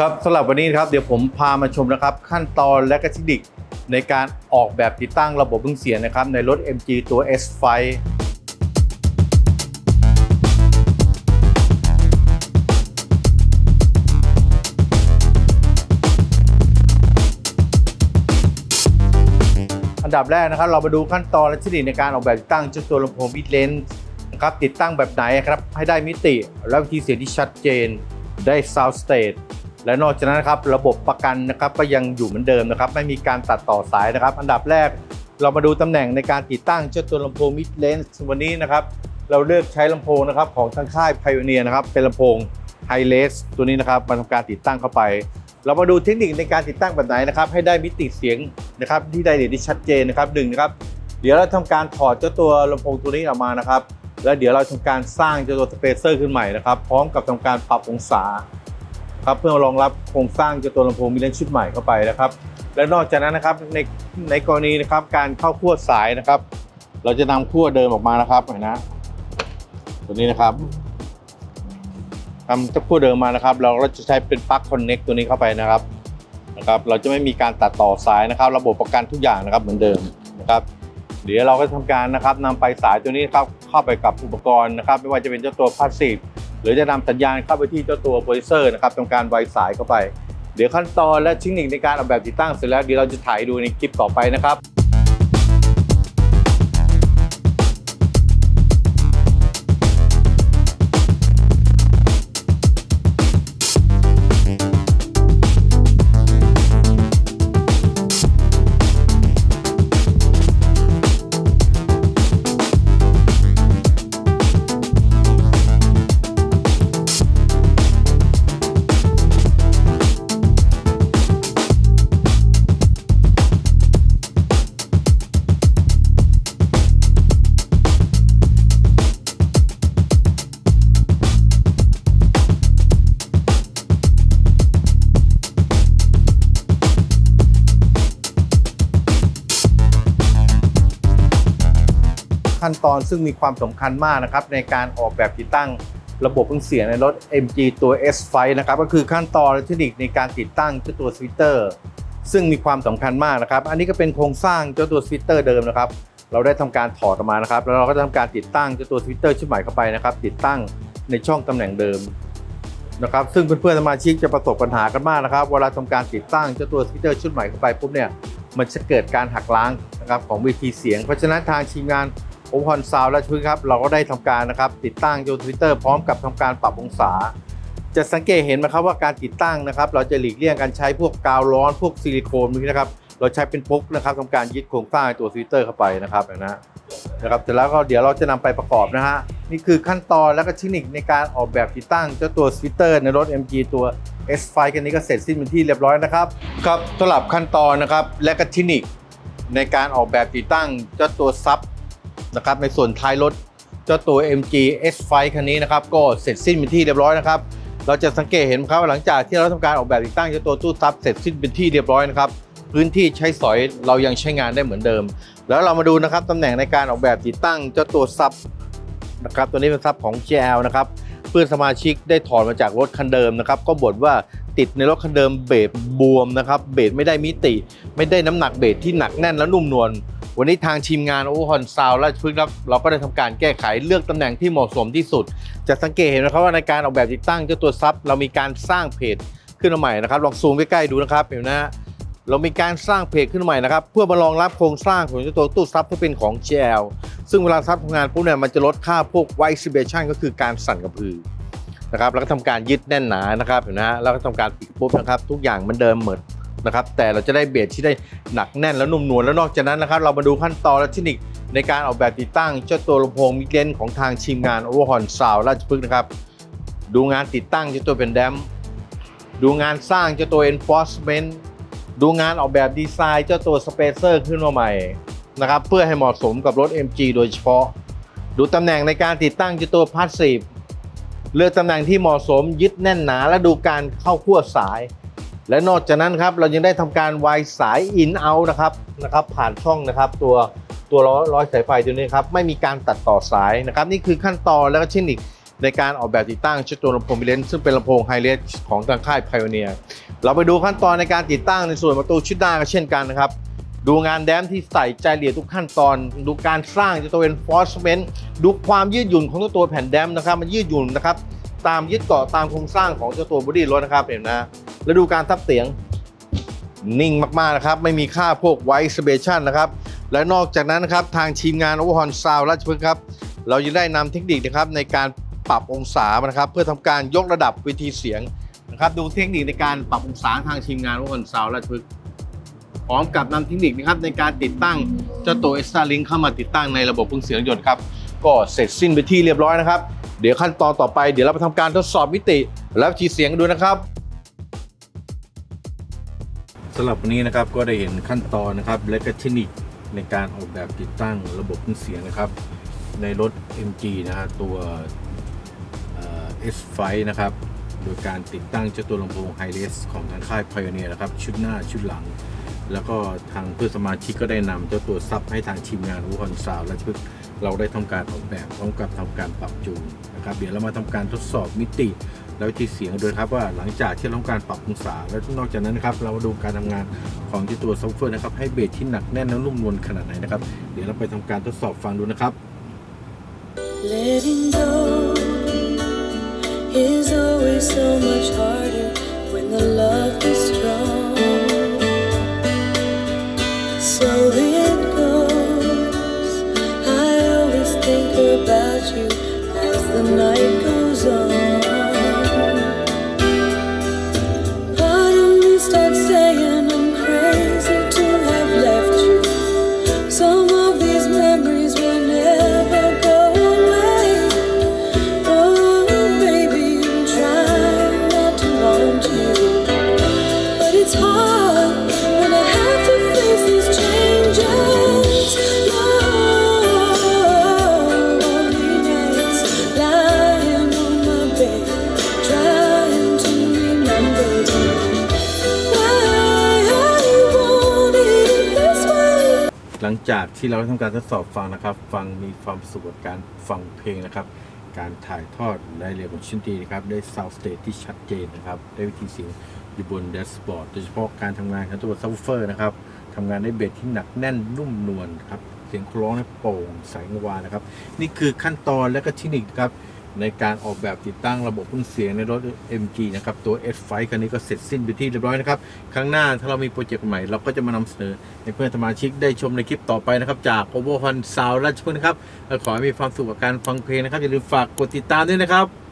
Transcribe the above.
ครับสำหรับวันนี้ครับเดี๋ยวผมพามาชมนะครับขั้นตอนและก็เทคนิคในการออกแบบติดตั้งระบบเครื่องเสียงนะครับในรถ MG ตัว S5 อันดับแรกนะครับ เรามาดูขั้นตอนและเทคนิคในการออกแบบติดตั้งเจ้าตัวลำโพงมิดเลนส์นะครับติดตั้งแบบไหนครับให้ได้มิติและวิธีเสียงที่ชัดเจนได้ Sound State และนอกจากนั้นนะครับระบบประกันนะครับก็ยังอยู่เหมือนเดิมนะครับ ไม่มีการตัดต่อสายนะครับ อันดับแรกเรามาดูตำแหน่งในการติดตั้งเจ้าตัวลำโพงมิดเลนส์วันนี้นะครับ เราเลือกใช้ลำโพงนะครับของทางค่าย Pioneer นะครับ เป็นลำโพง High r e ตัวนี้นะครับมาทำการติดตั้งเข้าไป เรามาดูเทคนิคในการติดตั้งแบบไหนนะครับ ให้ได้มิติเสียงนะครับ ที่ได้เด่นที่ชัดเจนนะครับหนึ่งนะครับ เดี๋ยวเราทำการถอดเจ้าตัวลำโพงตัวนี้ออกมานะครับ แล้วเดี๋ยวเราทำการสร้างเจ้าตัวสเปเซอร์ขึ้นใหม่นะครับ พร้อมกับทำการปรับองศา ครับเพื่อรองรับโครงสร้างเจ้าตัวลำโพงมิเลนชุดใหม่เข้าไปนะครับ และนอกจากนั้นนะครับในในกรณีนะครับการเข้าขั้วสายนะครับ เราจะนำขั้วเดิมออกมานะครับเห็นนะตัวนี้นะครับทำเจ้าขั้วเดิมมานะครับ เราก็จะใช้เป็นปลั๊กคอนเน็กตัวนี้เข้าไปนะครับนะครับ เราจะไม่มีการตัดต่อสายนะครับ ระบบประกันทุกอย่างนะครับเหมือนเดิมนะครับ เดี๋ยวเราก็ทำการนะครับนำไปสายตัวนี้ครับเข้าไปกับอุปกรณ์นะครับ ไม่ว่าจะเป็นเจ้าตัวพาสซีฟ หรือจะนำสัญญาณเข้าไปที่เจ้าตัวโปรดิวเซอร์นะครับทำการไวสายเข้าไป เดี๋ยวขั้นตอนและเทคนิคในการออกแบบติดตั้งเสร็จแล้วเดี๋ยวเราจะถ่ายดูในคลิปต่อไปนะครับ ขั้นตอนซึ่งมีความสำคัญมากนะครับในการออกแบบติดตั้งระบบเครื่องเสียงในรถ MG ตัว S5 นะครับก็คือขั้นตอนเทคนิคในการติดตั้งเจ้าตัวสวิตเตอร์ ซึ่งมีความสำคัญมากนะครับ อันนี้ก็เป็นโครงสร้างเจ้าตัวสวิตเตอร์เดิมนะครับ เราได้ทำการถอดออกมานะครับ แล้วเราก็ทำการติดตั้งเจ้าตัวสวิตเตอร์ชุดใหม่เข้าไปนะครับ ติดตั้งในช่องตำแหน่งเดิมนะครับ ซึ่งเพื่อนๆสมาชิกจะประสบปัญหากันมากนะครับเวลาทำการติดตั้งเจ้าตัวสวิตเตอร์ชุดใหม่เข้าไปปุ๊บเนี่ยมันจะเกิดการหักล้างนะครับของวิธีเสียง เพราะฉะนั้นทางทีมงาน โอพอนซาวและชุดครับ เราก็ได้ทำการนะครับ ติดตั้งโยนทวิตเตอร์พร้อมกับทำการปรับองศา จะสังเกตเห็นไหมครับว่าการติดตั้งนะครับ เราจะหลีกเลี่ยงการใช้พวกกาวร้อนพวกซิลิโคนนี้นะครับ เราใช้เป็นปุ๊กนะครับทำการยึดโครงสร้างตัวทวิตเตอร์เข้าไปนะครับนะนะครับเสร็จแล้วก็เดี๋ยวเราจะนำไปประกอบนะฮะนี่คือขั้นตอนและก็เทคนิคในการออกแบบติดตั้งเจ้าตัวสวิตเตอร์ในรถ MG ตัว S5 กันนี้ก็เสร็จสิ้นเป็นที่เรียบร้อยนะครับครับสำหรับขั้นตอนนะครับและก็เทคนิคในการออกแบบติดตั้งเจ้าตัวซับ นะครับในส่วนท้ายรถเจ้าตัว MG S5 คันนี้นะครับก็เสร็จสิ้นเป็นที่เรียบร้อยนะครับเราจะสังเกตเห็นครับว่าหลังจากที่เราทำการออกแบบติดตั้งเจ้าตัวตู้ซับเสร็จสิ้นเป็นที่เรียบร้อยนะครับพื้นที่ใช้สอยเรายังใช้งานได้เหมือนเดิม แล้วเรามาดูนะครับตำแหน่งในการออกแบบติดตั้งเจ้าตัวซับนะครับตัวนี้เป็นซับของ GL นะครับเพื่อนสมาชิกได้ถอดมาจากรถคันเดิมนะครับก็บ่นว่าติดในรถคันเดิมเบสบวมนะครับเบสไม่ได้มิติ ไม่ได้น้ำหนักเบสที่หนักแน่นและนุ่มนวล วันนี้ทางทีมงานโอเวอร์ฮอนซาวและชุดครับเราก็ได้ทำการแก้ไขเลือกตำแหน่งที่เหมาะสมที่สุด จะสังเกตเห็นนะครับว่าในการออกแบบติดตั้งเจ้าตัวซับเรามีการสร้างเพจขึ้นมาใหม่นะครับลองซูมใกล้ๆดูนะครับเห็นนะฮะเรามีการสร้างเพจขึ้นมาใหม่นะครับ เพื่อมารองรับโครงสร้างของเจ้าตัวตู้ซับที่เป็นของ GL ซึ่งเวลาซับทำงานปุ๊บเนี่ยมันจะลดค่าพวก vibration ก็คือการสั่นกระพือนะครับแล้วก็ทำการยึดแน่นหนานะครับเห็นนะฮะแล้วก็ทำการปิดปุ๊บนะครับ ทุกอย่างมันเดิมเหมดนะครับแต่เราจะได้เบสที่ได้หนักแน่นและนุ่มนวลแล้วนอกจากนั้นนะครับ เรามาดูขั้นตอนและเทคนิคในการออกแบบติดตั้งเจ้าตัวลำโพงมิกเลนของทางทีมงาน o v e r h o r n Sound ราชพฤกษ์นะครับดูงานติดตั้งเจ้าตัวเป็นแดมดูงานสร้างเจ้าตัว enforcement ดูงานออกแบบดีไซน์เจ้าตัวสเปเซอร์ขึ้นมาใหม่นะครับเพื่อให้เหมาะสมกับรถ MG โดยเฉพาะ ดูตำแหน่งในการติดตั้งเจ้าตัวพาสซีฟเลือกตำแหน่งที่เหมาะสมยึดแน่นหนาและดูการเข้าขั้วสาย และนอกจากนั้นครับเรายังได้ทำการวายสาย in out นะครับนะครับผ่านช่องนะครับตัวตัวร้อยร้อยสายไฟตัวนี้ครับไม่มีการตัดต่อสายนะครับนี่คือขั้นตอนและก็เทคนิคในการออกแบบติดตั้งชุดตัวลำโพงมิเลนซึ่งเป็นลำโพงไฮเลสของทางค่าย Pioneer เราไปดูขั้นตอนในการติดตั้งในส่วนประตูชุดหน้าก็เช่นกันนะครับ ดูงานแดมที่ใส่ใจละเอียดทุกขั้นตอน ดูการสร้างจะตัวเป็นฟอสเมนต์ดูความยืดหยุ่นของเจ้าตัวแผ่นแดมนะครับ มันยืดหยุ่นนะครับ ตามยึดเกาะตามโครงสร้างของเจ้าตัวบอดี้รถนะครับเห็นนะ แล้วดูการทับเสียง นิ่งมากๆนะครับ ไม่มีค่าพวกไวส์เบชันนะครับ และนอกจากนั้นนะครับทางทีมงานโอเวอร์ฮอนซาวราชพฤกษ์ครับ เราจะได้นำเทคนิคนะครับในการปรับองศานะครับ เพื่อทำการยกระดับวิธีเสียงนะครับ ดูเทคนิคในการปรับองศาทางทีมงานโอเวอร์ฮอนซาวราชพฤกษ์พร้อมกับนำเทคนิคนะครับในการติดตั้งเจ้าตัวเอสตาลิงเข้ามาติดตั้งในระบบเครื่องเสียงยนต์ครับก็เสร็จสิ้นไปที่เรียบร้อยนะครับ เดี๋ยวขั้นตอนต่อไปเดี๋ยวเราไปทำการทดสอบมิติ และวิธีเสียงกันดูนะครับ สำหรับวันนี้นะครับก็ได้เห็นขั้นตอนนะครับ และก็เทคนิคในการออกแบบติดตั้งระบบเครื่องเสียงนะครับ ในรถ MG นะฮะตัว S5 นะครับ โดยการติดตั้งเจ้าตัวลำโพงไฮเลสของทางค่าย Pioneer นะครับ ชุดหน้าชุดหลัง แล้วก็ทางเพื่อนสมาชิกก็ได้นำเจ้าตัวซับให้ทางทีมงานวูคอนซาวและชุดเราได้ทำการออกแบบพร้อมกับทำการปรับจูนนะครับ เดี๋ยวเรามาทำการทดสอบมิติ แล้ววิธีเสียงด้วยครับว่าหลังจากที่เราทำการปรับองศา แล้วนอกจากนั้นนะครับเรามาดูการทำงานของที่ตัวซับเฟอร์นะครับให้เบสที่หนักแน่นและนุ่มนวลขนาดไหนนะครับ เดี๋ยวเราไปทำการทดสอบฟังดูนะครับ Letting go is always so much harder when the love is ที่เราได้ทำการทดสอบฟังนะครับ ฟังมีความสุขกับการฟังเพลงนะครับ การถ่ายทอดรายละเอียดบนชิ้นดีนะครับ ได้ซาวสเตทที่ชัดเจนนะครับ ได้วิธีเสียงอยู่บนแดชบอร์ดโดยเฉพาะการทำงานของตัวซับเฟอร์นะครับทำงานได้เบสที่หนักแน่นนุ่มนวลครับเสียงร้องเนี่ยโปร่งใสกังวานะครับ นี่คือขั้นตอนและก็เทคนิคครับ ในการออกแบบติดตั้งระบบเครื่องเสียงในรถ MG นะครับตัว S5 คันนี้ก็เสร็จสิ้นไปที่เรียบร้อยนะครับ ครั้งหน้าถ้าเรามีโปรเจกต์ใหม่เราก็จะมานำเสนอให้เพื่อนสมาชิกได้ชมในคลิปต่อไปนะครับ จาก o v o h u n Sound ราชพฤกษ์นะครับขอให้มีความสุขกับการฟังเพลงนะครับอย่าลืมฝากกดติดตามด้วยนะครับ